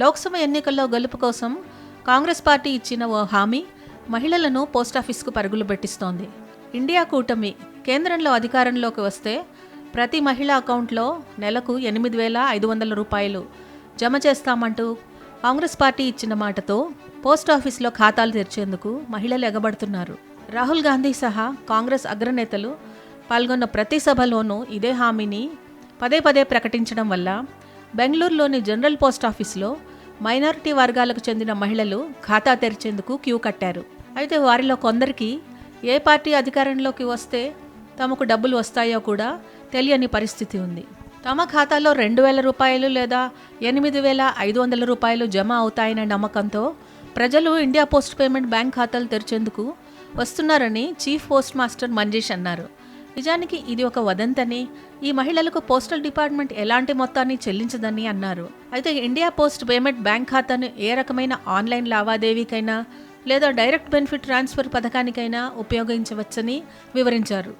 లోక్సభ ఎన్నికల్లో గెలుపు కోసం కాంగ్రెస్ పార్టీ ఇచ్చిన ఓ హామీ మహిళలను పోస్టాఫీస్కు పరుగులు పెట్టిస్తోంది. ఇండియా కూటమి కేంద్రంలో అధికారంలోకి వస్తే ప్రతి మహిళ అకౌంట్లో నెలకు ఎనిమిది వేల ఐదు వందల రూపాయలు జమ చేస్తామంటూ కాంగ్రెస్ పార్టీ ఇచ్చిన మాటతో పోస్ట్ ఆఫీస్లో ఖాతాలు తెరిచేందుకు మహిళలు ఎగబడుతున్నారు. రాహుల్ గాంధీ సహా కాంగ్రెస్ అగ్రనేతలు పాల్గొన్న ప్రతి సభలోనూ ఇదే హామీని పదే పదే ప్రకటించడం వల్ల బెంగళూరులోని జనరల్ పోస్ట్ ఆఫీస్లో మైనారిటీ వర్గాలకు చెందిన మహిళలు ఖాతా తెరిచేందుకు క్యూ కట్టారు. అయితే వారిలో కొందరికి ఏ పార్టీ అధికారంలోకి వస్తే తమకు డబ్బులు వస్తాయో కూడా తెలియని పరిస్థితి ఉంది. తమ ఖాతాలో రెండు వేల రూపాయలు లేదా ఎనిమిది వేల ఐదు వందల రూపాయలు జమ అవుతాయనే నమ్మకంతో ప్రజలు ఇండియా పోస్ట్ పేమెంట్ బ్యాంక్ ఖాతాలు తెరిచేందుకు వస్తున్నారని చీఫ్ పోస్ట్ మాస్టర్ మంజేష్ అన్నారు. నిజానికి ఇది ఒక వదంతని. ఈ మహిళలకు పోస్టల్ డిపార్ట్మెంట్ ఎలాంటి మొత్తాన్ని చెల్లించదని అన్నారు. అయితే ఇండియా పోస్ట్ పేమెంట్ బ్యాంక్ ఖాతాను ఏ రకమైన ఆన్లైన్ లావాదేవీకైనా లేదా డైరెక్ట్ బెనిఫిట్ ట్రాన్స్ఫర్ పథకానికైనా ఉపయోగించవచ్చని వివరించారు.